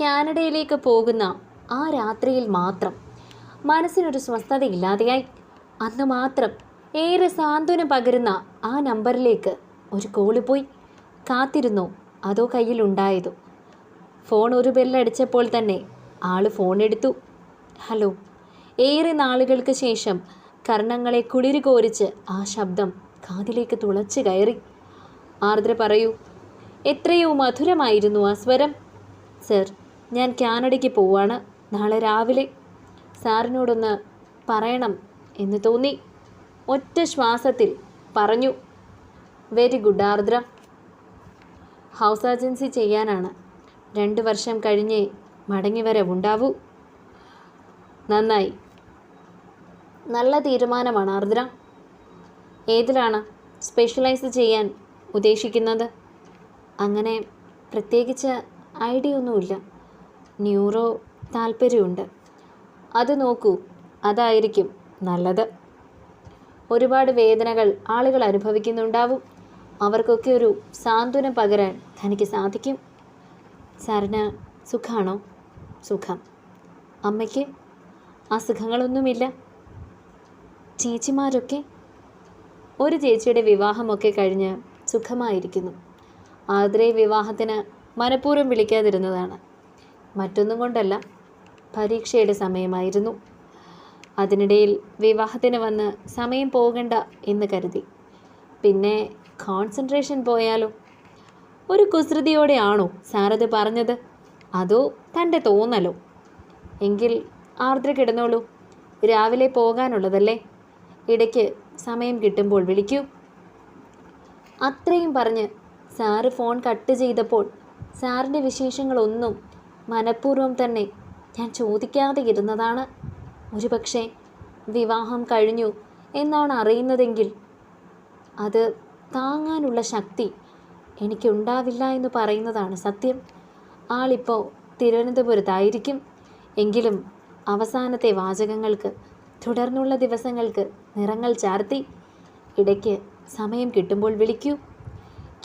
കാനഡയിലേക്ക് പോകുന്ന ആ രാത്രിയിൽ മാത്രം മനസ്സിനൊരു സ്വസ്ഥതയില്ലാതെയായി. അന്ന് മാത്രം ഏറെ സാന്ത്വനം പകരുന്ന ആ നമ്പറിലേക്ക് ഒരു കോൾ പോയി. കാത്തിരുന്നോ അതോ കയ്യിലുണ്ടായതോ. ഫോൺ ഒരു ബെല്ലടിച്ചപ്പോൾ തന്നെ ആൾ ഫോൺ എടുത്തു ഹലോ ഏറെ നാളുകൾക്ക് ശേഷം കർണങ്ങളെ കുളിരു കോരിച്ച് ആ ശബ്ദം കാതിലേക്ക് തുളച്ചു കയറി. ആർദ്ര പറയൂ എത്രയോ മധുരമായിരുന്നു ആ സ്വരം സർ. ഞാൻ കാനഡയ്ക്ക് പോവാണ്. നാളെ രാവിലെ സാറിനോടൊന്ന് പറയണം എന്ന് തോന്നി. ഒറ്റ ശ്വാസത്തിൽ പറഞ്ഞു very good Ardra. House agency ചെയ്യാനാണ്. രണ്ട് വർഷം കഴിഞ്ഞേ മടങ്ങി വരെ വരവുണ്ടാവൂ. നന്നായി. നല്ല തീരുമാനമാണ് ആർദ്ര. ഏതിലാണ് സ്പെഷ്യലൈസ് ചെയ്യാൻ ഉദ്ദേശിക്കുന്നത്? അങ്ങനെ പ്രത്യേകിച്ച് ഐഡിയ ഒന്നുമില്ല. ന്യൂറോ താല്പര്യമുണ്ട്. അത് നോക്കൂ അതായിരിക്കും നല്ലത്. ഒരുപാട് വേദനകൾ ആളുകൾ അനുഭവിക്കുന്നുണ്ടാവും. അവർക്കൊക്കെ ഒരു സാന്ത്വനം പകരാൻ തനിക്ക് സാധിക്കും. സാറിന് സുഖമാണോ സുഖം. അമ്മയ്ക്ക് അസുഖങ്ങളൊന്നുമില്ല. ചേച്ചിമാരൊക്കെ? ഒരു ചേച്ചിയുടെ വിവാഹമൊക്കെ കഴിഞ്ഞ് സുഖമായിരിക്കുന്നു. ആതിരെ വിവാഹത്തിന് മനഃപൂർവം വിളിക്കാതിരുന്നതാണ്. മറ്റൊന്നും കൊണ്ടല്ല പരീക്ഷയുടെ സമയമായിരുന്നു. അതിനിടയിൽ വിവാഹത്തിന് വന്ന് സമയം പോകണ്ട എന്ന് കരുതി. പിന്നെ കോൺസെൻട്രേഷൻ പോയാലോ? ഒരു കുസൃതിയോടെയാണോ സാറത് പറഞ്ഞത്? അതോ തന്റെ തോന്നലോ? എങ്കിൽ ആർദ്ര കിടന്നോളൂ. രാവിലെ പോകാനുള്ളതല്ലേ? ഇടയ്ക്ക് സമയം കിട്ടുമ്പോൾ വിളിക്കൂ. അത്രയും പറഞ്ഞ് സാറ് ഫോൺ കട്ട് ചെയ്തപ്പോൾ സാറിന്റെ വിശേഷങ്ങളൊന്നും മനഃപൂർവം തന്നെ ഞാൻ ചോദിക്കാതെ ഇരുന്നതാണ്. ഒരുപക്ഷെ വിവാഹം കഴിഞ്ഞു എന്നാണ് അറിയുന്നതെങ്കിൽ അത് താങ്ങാനുള്ള ശക്തി എനിക്കുണ്ടാവില്ല എന്ന് പറയുന്നതാണ് സത്യം. ആളിപ്പോൾ തിരുവനന്തപുരത്തായിരിക്കും. എങ്കിലും അവസാനത്തെ വാചകങ്ങൾക്ക് തുടർന്നുള്ള ദിവസങ്ങൾക്ക് നിറങ്ങൾ ചാർത്തി ഇടയ്ക്ക് സമയം കിട്ടുമ്പോൾ വിളിക്കൂ.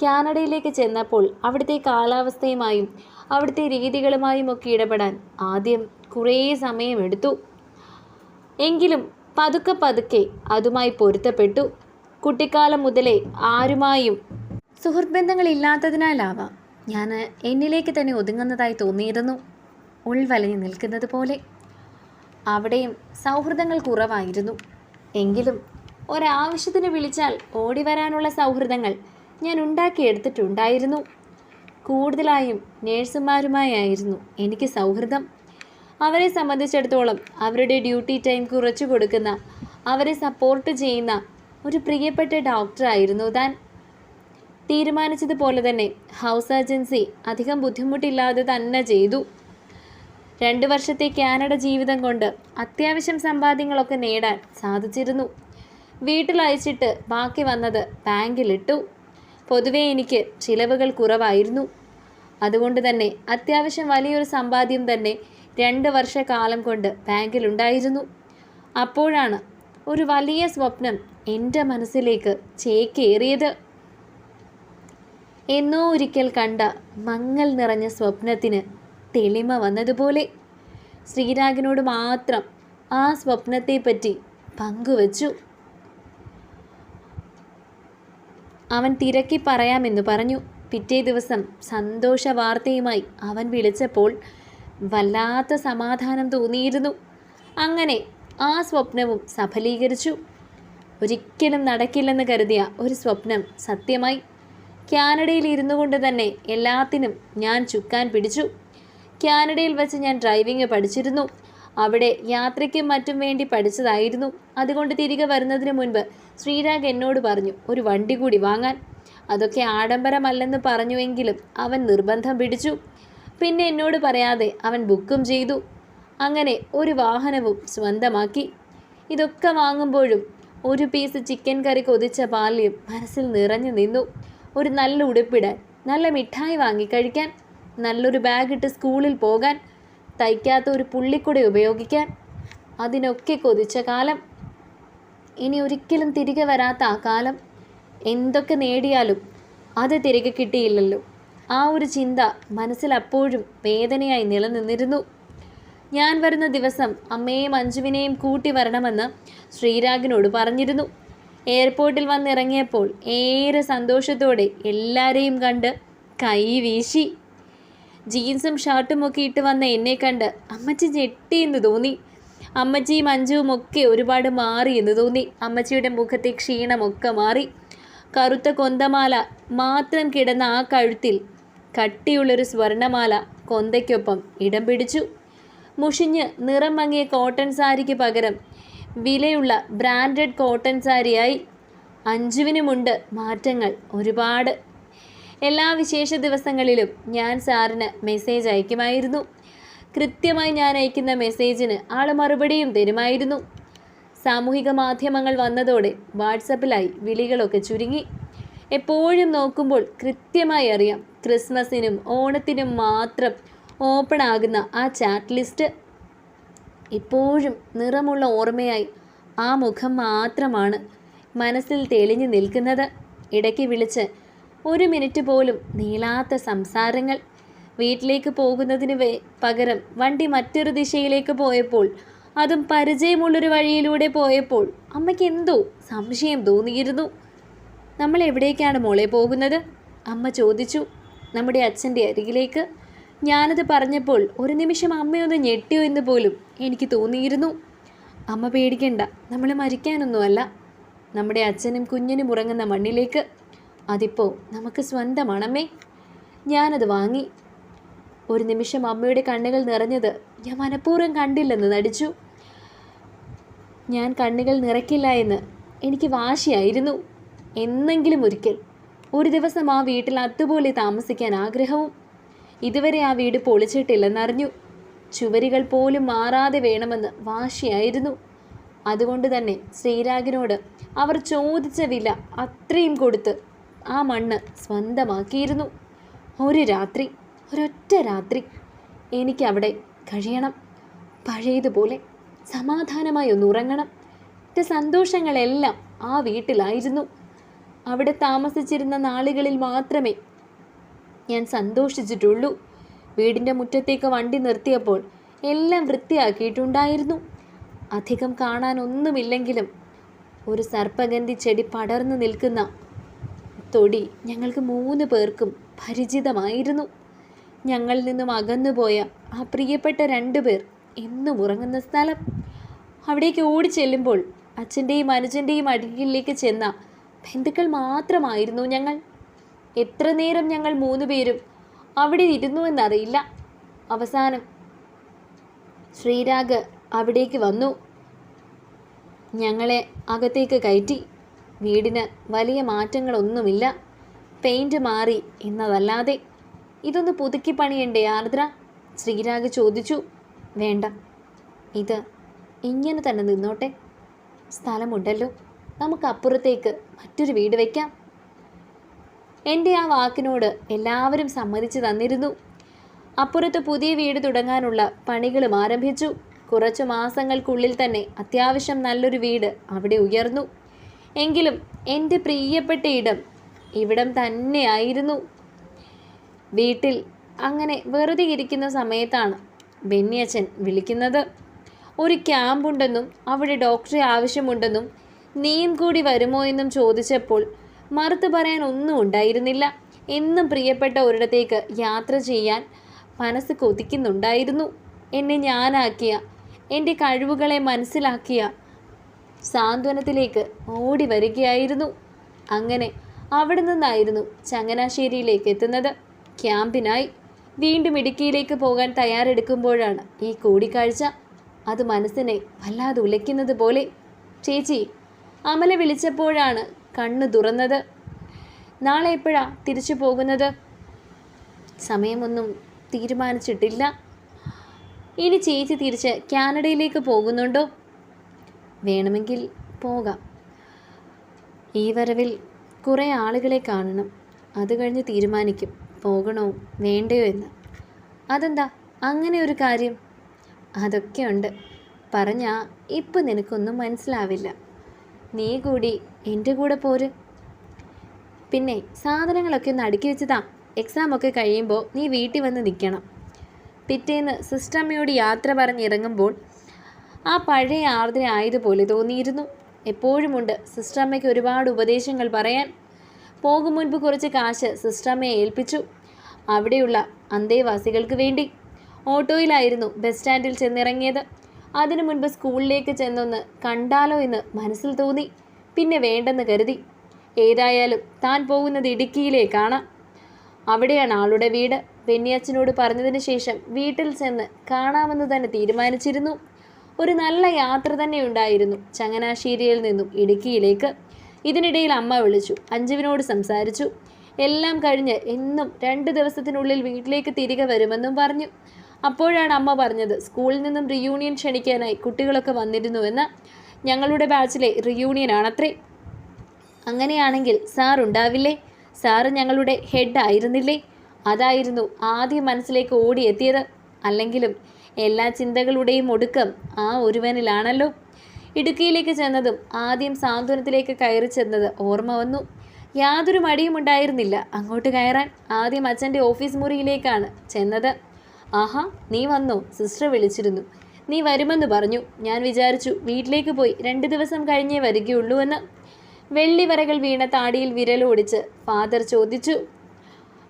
കാനഡയിലേക്ക് ചെന്നപ്പോൾ അവിടുത്തെ കാലാവസ്ഥയുമായും അവിടുത്തെ രീതികളുമായും ഒക്കെ ഇടപെടാൻ ആദ്യം കുറേ സമയമെടുത്തു എങ്കിലും പതുക്കെ പതുക്കെ അതുമായി പൊരുത്തപ്പെട്ടു. കുട്ടിക്കാലം മുതലേ ആരുമായും സുഹൃത്ത് ബന്ധങ്ങളില്ലാത്തതിനാലാവാം ഞാൻ എന്നിലേക്ക് തന്നെ ഒതുങ്ങുന്നതായി തോന്നിയിരുന്നു ഉൾവലഞ്ഞു നിൽക്കുന്നത് പോലെ. അവിടെയും സൗഹൃദങ്ങൾ കുറവായിരുന്നു. എങ്കിലും ഒരാവശ്യത്തിന് വിളിച്ചാൽ ഓടി വരാനുള്ള സൗഹൃദങ്ങൾ ഞാൻ ഉണ്ടാക്കിയെടുത്തിട്ടുണ്ടായിരുന്നു. കൂടുതലായും നേഴ്സുമാരുമായായിരുന്നു എനിക്ക് സൗഹൃദം. അവരെ സംബന്ധിച്ചിടത്തോളം അവരുടെ ഡ്യൂട്ടി ടൈം കുറച്ചു കൊടുക്കുന്ന അവരെ സപ്പോർട്ട് ചെയ്യുന്ന ഒരു പ്രിയപ്പെട്ട ഡോക്ടറായിരുന്നു താൻ. തീരുമാനിച്ചതുപോലെ തന്നെ ഹൗസ് ഏജൻസി അധികം ബുദ്ധിമുട്ടില്ലാതെ തന്നെ ചെയ്തു. രണ്ട് വർഷത്തെ കാനഡ ജീവിതം കൊണ്ട് അത്യാവശ്യം സമ്പാദ്യങ്ങളൊക്കെ നേടാൻ സാധിച്ചിരുന്നു. വീട്ടിലയച്ചിട്ട് ബാക്കി വന്നത് ബാങ്കിലിട്ടു. പൊതുവേ എനിക്ക് ചിലവുകൾ കുറവായിരുന്നു. അതുകൊണ്ട് തന്നെ അത്യാവശ്യം വലിയൊരു സമ്പാദ്യം തന്നെ രണ്ട് വർഷക്കാലം കൊണ്ട് ബാങ്കിലുണ്ടായിരുന്നു. അപ്പോഴാണ് ഒരു വലിയ സ്വപ്നം എന്റെ മനസ്സിലേക്ക് ചേക്കേറിയത്. എന്നോ ഒരിക്കൽ കണ്ട മങ്ങൽ നിറഞ്ഞ സ്വപ്നത്തിന് തെളിമ വന്നതുപോലെ ശ്രീരാഗിനോട് മാത്രം ആ സ്വപ്നത്തെപ്പറ്റി പങ്കുവച്ചു. അവൻ തിരക്കി പറയാമെന്ന് പറഞ്ഞു. പിറ്റേ ദിവസം സന്തോഷ വാർത്തയുമായി അവൻ വിളിച്ചപ്പോൾ വല്ലാത്ത സമാധാനം തോന്നിയിരുന്നു. അങ്ങനെ ആ സ്വപ്നവും സഫലീകരിച്ചു. ഒരിക്കലും നടക്കില്ലെന്ന് കരുതിയ ഒരു സ്വപ്നം സത്യമായി. കാനഡയിൽ ഇരുന്നു കൊണ്ട് തന്നെ എല്ലാത്തിനും ഞാൻ ചുക്കാൻ പിടിച്ചു. കാനഡയിൽ വെച്ച് ഞാൻ ഡ്രൈവിംഗ് പഠിച്ചിരുന്നു. അവിടെ യാത്രയ്ക്കും മറ്റും വേണ്ടി പഠിച്ചതായിരുന്നു. അതുകൊണ്ട് തിരികെ വരുന്നതിന് മുൻപ് ശ്രീരാഗ് എന്നോട് പറഞ്ഞു ഒരു വണ്ടി കൂടി വാങ്ങാൻ. അതൊക്കെ ആഡംബരമല്ലെന്ന് പറഞ്ഞുവെങ്കിലും അവൻ നിർബന്ധം പിടിച്ചു. പിന്നെ എന്നോട് പറയാതെ അവൻ ബുക്കും ചെയ്തു. അങ്ങനെ ഒരു വാഹനവും സ്വന്തമാക്കി. ഇതൊക്കെ വാങ്ങുമ്പോഴും ഒരു പീസ് ചിക്കൻ കറി കൊതിച്ച ബാല്യം മനസ്സിൽ നിറഞ്ഞു നിന്നു. ഒരു നല്ല ഉടുപ്പിടാൻ നല്ല മിഠായി വാങ്ങിക്കഴിക്കാൻ നല്ലൊരു ബാഗ് ഇട്ട് സ്കൂളിൽ പോകാൻ തയ്ക്കാത്ത ഒരു പുള്ളിക്കുട ഉപയോഗിക്കാൻ. അതിനൊക്കെ കൊതിച്ച കാലം. ഇനി ഒരിക്കലും തിരികെ വരാത്ത ആ കാലം. എന്തൊക്കെ നേടിയാലും അത് തിരികെ കിട്ടിയില്ലല്ലോ. ആ ഒരു ചിന്ത മനസ്സിൽ അപ്പോഴും വേദനയായി നിലനിന്നിരുന്നു. ഞാൻ വരുന്ന ദിവസം അമ്മയെയും അഞ്ജുവിനെയും കൂട്ടി വരണമെന്ന് ശ്രീരാഗിനോട് പറഞ്ഞിരുന്നു. എയർപോർട്ടിൽ വന്നിറങ്ങിയപ്പോൾ ഏറെ സന്തോഷത്തോടെ എല്ലാവരെയും കണ്ട് കൈ വീശി. ജീൻസും ഷർട്ടും ഒക്കെ ഇട്ട് വന്ന എന്നെ കണ്ട് അമ്മച്ചി ഞെട്ടിയെന്ന് തോന്നി. അമ്മച്ചിയും അഞ്ജുവും ഒക്കെ ഒരുപാട് മാറി എന്ന് തോന്നി. അമ്മച്ചിയുടെ മുഖത്തെ ക്ഷീണമൊക്കെ മാറി. കറുത്ത കൊന്തമാല മാത്രം കിടന്ന ആ കഴുത്തിൽ കട്ടിയുള്ളൊരു സ്വർണമാല കൊന്തയ്ക്കൊപ്പം ഇടം പിടിച്ചു. മുഷിഞ്ഞ് നിറം മങ്ങിയ കോട്ടൺ സാരിക്ക് പകരം വിലയുള്ള ബ്രാൻഡഡ് കോട്ടൺ സാരിയായി അഞ്ജുവിനുമുണ്ട് മാറ്റങ്ങൾ ഒരുപാട്. എല്ലാ വിശേഷ ദിവസങ്ങളിലും ഞാൻ സാറിന് മെസ്സേജ് അയക്കുമായിരുന്നു. കൃത്യമായി ഞാൻ അയക്കുന്ന മെസ്സേജിന് ആൾ മറുപടിയും തരുമായിരുന്നു. സാമൂഹിക മാധ്യമങ്ങൾ വന്നതോടെ വാട്സപ്പിലായി വിളികളൊക്കെ ചുരുങ്ങി. എപ്പോഴും നോക്കുമ്പോൾ കൃത്യമായി അറിയാം ക്രിസ്മസിനും ഓണത്തിനും മാത്രം ഓപ്പൺ ആകുന്ന ആ ചാറ്റ് ലിസ്റ്റ്. ഇപ്പോഴും നിറമുള്ള ഓർമ്മയായി ആ മുഖം മാത്രമാണ് മനസ്സിൽ തെളിഞ്ഞു നിൽക്കുന്നത്. ഇടയ്ക്ക് വിളിച്ച് ഒരു മിനിറ്റ് പോലും നീളാത്ത സംസാരങ്ങൾ. വീട്ടിലേക്ക് പോകുന്നതിന് പകരം വണ്ടി മറ്റൊരു ദിശയിലേക്ക് പോയപ്പോൾ അതും പരിചയമുള്ളൊരു വഴിയിലൂടെ പോയപ്പോൾ അമ്മയ്ക്ക് എന്തോ സംശയം തോന്നിയിരുന്നു. നമ്മൾ എവിടേക്കാണ് മോളെ പോകുന്നത്? അമ്മ ചോദിച്ചു. നമ്മുടെ അച്ഛന്റെ അരികിലേക്ക്. ഞാനത് പറഞ്ഞപ്പോൾ ഒരു നിമിഷം അമ്മയൊന്ന് ഞെട്ടിയോ എന്ന് പോലും എനിക്ക് തോന്നിയിരുന്നു. അമ്മ പേടിക്കണ്ട നമ്മൾ മരിക്കാനൊന്നുമല്ല. നമ്മുടെ അച്ഛനും കുഞ്ഞിനും ഉറങ്ങുന്ന മണ്ണിലേക്ക്. അതിപ്പോൾ നമുക്ക് സ്വന്തമാണമ്മേ. ഞാനത് വാങ്ങി. ഒരു നിമിഷം അമ്മയുടെ കണ്ണുകൾ നിറഞ്ഞത് ഞാൻ മനഃപൂർവം കണ്ടില്ലെന്ന് നടിച്ചു. ഞാൻ കണ്ണുകൾ നിറയ്ക്കില്ല എന്ന് എനിക്ക് വാശിയായിരുന്നു. എന്നെങ്കിലും ഒരിക്കൽ ഒരു ദിവസം ആ വീട്ടിൽ അതുപോലെ താമസിക്കാൻ ആഗ്രഹവും ഇതുവരെ ആ വീട് പൊളിച്ചിട്ടില്ലെന്നറിഞ്ഞു. ചുവരുകൾ പോലും മാറാതെ വേണമെന്ന് വാശിയായിരുന്നു. അതുകൊണ്ട് തന്നെ ശ്രീരാഗിനോട് അവർ ചോദിച്ച വില അത്രയും കൊടുത്ത് ആ മണ്ണ് സ്വന്തമാക്കിയിരുന്നു. ഒരു രാത്രി ഒരൊറ്റ രാത്രി എനിക്കവിടെ കഴിയണം. പഴയതുപോലെ സമാധാനമായി ഒന്ന് ഉറങ്ങണം. എന്റെ സന്തോഷങ്ങളെല്ലാം ആ വീട്ടിലായിരുന്നു. അവിടെ താമസിച്ചിരുന്ന നാളുകളിൽ മാത്രമേ ഞാൻ സന്തോഷിച്ചിട്ടുള്ളൂ. വീടിന്റെ മുറ്റത്തേക്ക് വണ്ടി നിർത്തിയപ്പോൾ എല്ലാം വൃത്തിയാക്കിയിട്ടുണ്ടായിരുന്നു. അധികം കാണാനൊന്നുമില്ലെങ്കിലും ഒരു സർപ്പഗന്ധി ചെടി പടർന്നു നിൽക്കുന്ന തൊടി ഞങ്ങൾക്ക് മൂന്ന് പേർക്കും പരിചിതമായിരുന്നു. ഞങ്ങളിൽ നിന്നും അകന്നുപോയ ആ പ്രിയപ്പെട്ട രണ്ടുപേർ എന്നും ഉറങ്ങുന്ന സ്ഥലം. അവിടേക്ക് ഓടി ചെല്ലുമ്പോൾ അച്ഛന്റെയും അനുജന്റെയും അടുക്കിലേക്ക് ചെന്ന ബന്ധുക്കൾ മാത്രമായിരുന്നു ഞങ്ങൾ. എത്ര നേരം ഞങ്ങൾ മൂന്ന് പേരും അവിടെ ഇരുന്നു എന്നറിയില്ല. അവസാനം ശ്രീരാഗ് അവിടേക്ക് വന്നു. ഞങ്ങളെ അകത്തേക്ക് കയറ്റി. വീടിന് വലിയ മാറ്റങ്ങളൊന്നുമില്ല. പെയിന്റ് മാറി എന്നതല്ലാതെ. ഇതൊന്ന് പുതുക്കി പണിയണ്ടേ ആർദ്ര? ശ്രീരാഗ് ചോദിച്ചു. വേണ്ട. ഇത് ഇങ്ങനെ തന്നെ നിന്നോട്ടെ. സ്ഥലമുണ്ടല്ലോ. നമുക്ക് അപ്പുറത്തേക്ക് മറ്റൊരു വീട് വയ്ക്കാം എന്റെ ആ വാക്കിനോട് എല്ലാവരും സമ്മതിച്ചു തന്നിരുന്നു. അപ്പുറത്ത് പുതിയ വീട് തുടങ്ങാനുള്ള പണികളും ആരംഭിച്ചു. കുറച്ചു മാസങ്ങൾക്കുള്ളിൽ തന്നെ അത്യാവശ്യം നല്ലൊരു വീട് അവിടെ ഉയർന്നു. എങ്കിലും എന്റെ പ്രിയപ്പെട്ട ഇടം ഇവിടം തന്നെയായിരുന്നു വീട്ടിൽ അങ്ങനെ വെറുതെ ഇരിക്കുന്ന സമയത്താണ് ബെന്നിയച്ചൻ വിളിക്കുന്നത് ഒരു ക്യാമ്പുണ്ടെന്നും അവിടെ ഡോക്ടറെ ആവശ്യമുണ്ടെന്നും നീയും കൂടി വരുമോ എന്നും ചോദിച്ചപ്പോൾ മറുത്തു പറയാൻ ഒന്നും ഉണ്ടായിരുന്നില്ല. എന്നും പ്രിയപ്പെട്ട ഒരിടത്തേക്ക് യാത്ര ചെയ്യാൻ മനസ്സ് കൊതിക്കുന്നുണ്ടായിരുന്നു. എന്നെ ഞാനാക്കിയ എന്റെ കഴിവുകളെ മനസ്സിലാക്കിയ സാന്ത്വനത്തിലേക്ക് ഓടി വരികയായിരുന്നു. അങ്ങനെ അവിടെ നിന്നായിരുന്നു ചങ്ങനാശ്ശേരിയിലേക്ക് എത്തുന്നത്. ക്യാമ്പിനായി വീണ്ടും ഇടുക്കിയിലേക്ക് പോകാൻ തയ്യാറെടുക്കുമ്പോഴാണ് ഈ കൂടിക്കാഴ്ച. അത് മനസ്സിനെ വല്ലാതെ ഉലയ്ക്കുന്നത് പോലെ. ചേച്ചി അമല വിളിച്ചപ്പോഴാണ് കണ്ണു തുറന്നത്. നാളെ എപ്പോഴാ തിരിച്ചു പോകുന്നത്? സമയമൊന്നും തീരുമാനിച്ചിട്ടില്ല. ഇനി ചേച്ചി തിരിച്ച് കാനഡയിലേക്ക് പോകുന്നുണ്ടോ? വേണമെങ്കിൽ പോകാം. ഈ വരവിൽ കുറേ ആളുകളെ കാണണം. അത് കഴിഞ്ഞ് തീരുമാനിക്കും. പോകണോ? വേണ്ടയോ എന്ന്. അതെന്താ? അങ്ങനെ ഒരു കാര്യം? അതൊക്കെയുണ്ട് പറഞ്ഞാ ഇപ്പം നിനക്കൊന്നും മനസ്സിലാവില്ല. നീ കൂടി എന്റെ കൂടെ പോര്. പിന്നെ സാധനങ്ങളൊക്കെ ഒന്ന് അടുക്കി വെച്ചതാ. എക്സാം ഒക്കെ കഴിയുമ്പോൾ നീ വീട്ടിൽ വന്ന് നിൽക്കണം പിറ്റേന്ന് സിസ്റ്റമ്മയോട് യാത്ര പറഞ്ഞിറങ്ങുമ്പോൾ ആ പഴയ ആർദ്ര ആയതുപോലെ തോന്നിയിരുന്നു. എപ്പോഴുമുണ്ട് സിസ്റ്റമ്മയ്ക്ക് ഒരുപാട് ഉപദേശങ്ങൾ പറയാൻ. പോകും മുൻപ് കുറച്ച് കാശ് സിസ്റ്റമ്മയെ ഏൽപ്പിച്ചു. അവിടെയുള്ള അന്തേവാസികൾക്ക് വേണ്ടി. ഓട്ടോയിലായിരുന്നു ബസ് സ്റ്റാൻഡിൽ ചെന്നിറങ്ങിയത്. അതിനു മുൻപ് സ്കൂളിലേക്ക് ചെന്നൊന്ന് കണ്ടാലോ എന്ന് മനസ്സിൽ തോന്നി. പിന്നെ വേണ്ടെന്ന് കരുതി. ഏതായാലും താൻ പോകുന്നത് ഇടുക്കിയിലേക്കാണ്. അവിടെയാണ് ആളുടെ വീട്. പെന്നിയച്ഛനോട് പറഞ്ഞതിന് ശേഷം വീട്ടിൽ ചെന്ന് കാണാമെന്ന് തന്നെ തീരുമാനിച്ചിരുന്നു. ഒരു നല്ല യാത്ര തന്നെ ഉണ്ടായിരുന്നു ചങ്ങനാശ്ശേരിയിൽ നിന്നും ഇടുക്കിയിലേക്ക്. ഇതിനിടയിൽ അമ്മ വിളിച്ചു. അഞ്ജുവിനോട് സംസാരിച്ചു. എല്ലാം കഴിഞ്ഞ് എന്നും രണ്ട് ദിവസത്തിനുള്ളിൽ വീട്ടിലേക്ക് തിരികെ വരുമെന്നും പറഞ്ഞു. അപ്പോഴാണ് അമ്മ പറഞ്ഞത് സ്കൂളിൽ നിന്നും റിയൂണിയൻ ക്ഷണിക്കാനായി കുട്ടികളൊക്കെ വന്നിരുന്നുവെന്ന്. ഞങ്ങളുടെ ബാച്ചിലെ റിയൂണിയൻ ആണത്രേ. അങ്ങനെയാണെങ്കിൽ സാർ ഉണ്ടാവില്ലേ? സാറ് ഞങ്ങളുടെ ഹെഡ് ആയിരുന്നില്ലേ? അതായിരുന്നു ആദ്യം മനസ്സിലേക്ക് ഓടിയെത്തിയത്. അല്ലെങ്കിലും എല്ലാ ചിന്തകളുടെയും ഒടുക്കം ആ ഒരുവനിലാണല്ലോ. ഇടുക്കിയിലേക്ക് ചെന്നതും ആദ്യം സാന്ത്വനത്തിലേക്ക് കയറി ചെന്നത് ഓർമ്മ വന്നു. യാതൊരു മടിയും ഉണ്ടായിരുന്നില്ല. അങ്ങോട്ട് കയറാൻ ആദ്യം അച്ഛന്റെ ഓഫീസ് മുറിയിലേക്കാണ് ചെന്നത്. ആഹാ നീ വന്നോ? സിസ്റ്റർ വിളിച്ചിരുന്നു. നീ വരുമെന്ന് പറഞ്ഞു. ഞാൻ വിചാരിച്ചു വീട്ടിലേക്ക് പോയി രണ്ട് ദിവസം കഴിഞ്ഞേ വരികയുള്ളൂ എന്ന്. വെള്ളി വരകൾ വീണ താടിയിൽ വിരലോടിച്ച് ഫാദർ ചോദിച്ചു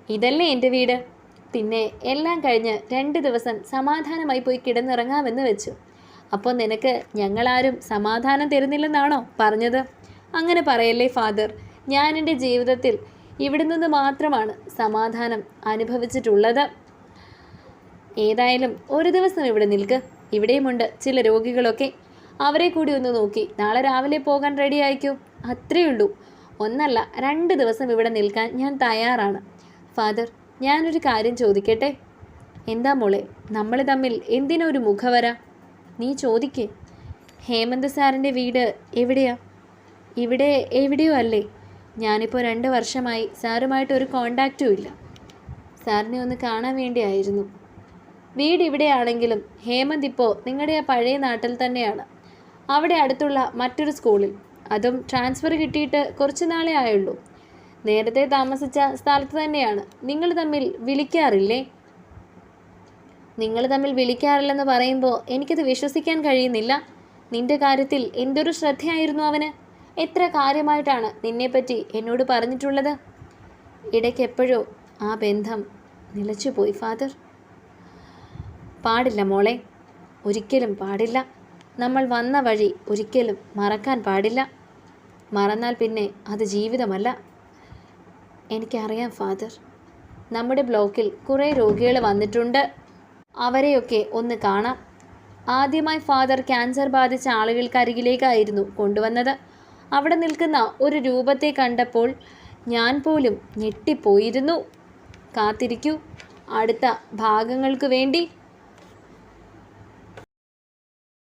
ഇതല്ലേ എന്റെ വീട്? പിന്നെ എല്ലാം കഴിഞ്ഞ് രണ്ട് ദിവസം സമാധാനമായി പോയി കിടന്നിറങ്ങാമെന്ന് വെച്ചു. അപ്പോൾ നിനക്ക് ഞങ്ങളാരും സമാധാനം തരുന്നില്ലെന്നാണോ പറഞ്ഞത്? അങ്ങനെ പറയല്ലേ ഫാദർ. ഞാൻ എന്റെ ജീവിതത്തിൽ ഇവിടെ നിന്ന് മാത്രമാണ് സമാധാനം അനുഭവിച്ചിട്ടുള്ളത്. ഏതായാലും ഒരു ദിവസം ഇവിടെ നിൽക്ക്. ഇവിടെയുമുണ്ട് ചില രോഗികളൊക്കെ. അവരെ കൂടി ഒന്ന് നോക്കി. നാളെ രാവിലെ പോകാൻ റെഡി ആയിക്കോ അത്രയേ ഉള്ളൂ. ഒന്നല്ല രണ്ട് ദിവസം ഇവിടെ നിൽക്കാൻ ഞാൻ തയ്യാറാണ്. ഫാദർ ഞാനൊരു കാര്യം ചോദിക്കട്ടെ? എന്താ മോളെ നമ്മൾ തമ്മിൽ എന്തിനൊരു മുഖവര? നീ ചോദിക്കേ. ഹേമന്ത് സാറിന്റെ വീട് എവിടെയാ? ഇവിടെ എവിടെയോ അല്ലേ? ഞാനിപ്പോൾ രണ്ട് വർഷമായി സാറുമായിട്ട് ഒരു കോണ്ടാക്റ്റും ഇല്ല. സാറിനെ ഒന്ന് കാണാൻ വേണ്ടിയായിരുന്നു. വീട് ഇവിടെയാണെങ്കിലും ഹേമന്ത് ഇപ്പോൾ നിങ്ങളുടെ ആ പഴയ നാട്ടിൽ തന്നെയാണ്. അവിടെ അടുത്തുള്ള മറ്റൊരു സ്കൂളിൽ. അതും ട്രാൻസ്ഫർ കിട്ടിയിട്ട് കുറച്ച് നാളേ ആയുള്ളൂ. നേരത്തെ താമസിച്ച സ്ഥലത്ത് തന്നെയാണ്. നിങ്ങൾ തമ്മിൽ വിളിക്കാറില്ലേ? നിങ്ങൾ തമ്മിൽ വിളിക്കാറില്ലെന്ന് പറയുമ്പോൾ എനിക്കത് വിശ്വസിക്കാൻ കഴിയുന്നില്ല. നിന്റെ കാര്യത്തിൽ എന്തൊരു ശ്രദ്ധയായിരുന്നു അവന്? എത്ര കാര്യമായിട്ടാണ് നിന്നെപ്പറ്റി എന്നോട് പറഞ്ഞിട്ടുള്ളത്? ഇടയ്ക്കെപ്പോഴോ ആ ബന്ധം നിലച്ചുപോയി ഫാദർ. പാടില്ല മോളെ ഒരിക്കലും പാടില്ല. നമ്മൾ വന്ന വഴി ഒരിക്കലും മറക്കാൻ പാടില്ല. മറന്നാൽ പിന്നെ അത് ജീവിതമല്ല. എനിക്കറിയാം ഫാദർ. നമ്മുടെ ബ്ലോക്കിൽ കുറേ രോഗികൾ വന്നിട്ടുണ്ട്. അവരെയൊക്കെ ഒന്ന് കാണാം. ആദ്യമായി ഫാദർ ക്യാൻസർ ബാധിച്ച ആളുകൾക്കരികിലേക്കായിരുന്നു കൊണ്ടുവന്നത്. അവിടെ നിൽക്കുന്ന ഒരു രൂപത്തെ കണ്ടപ്പോൾ ഞാൻ പോലും ഞെട്ടിപ്പോയിരുന്നു. കാത്തിരിക്കൂ. അടുത്ത ഭാഗങ്ങൾക്ക് വേണ്ടി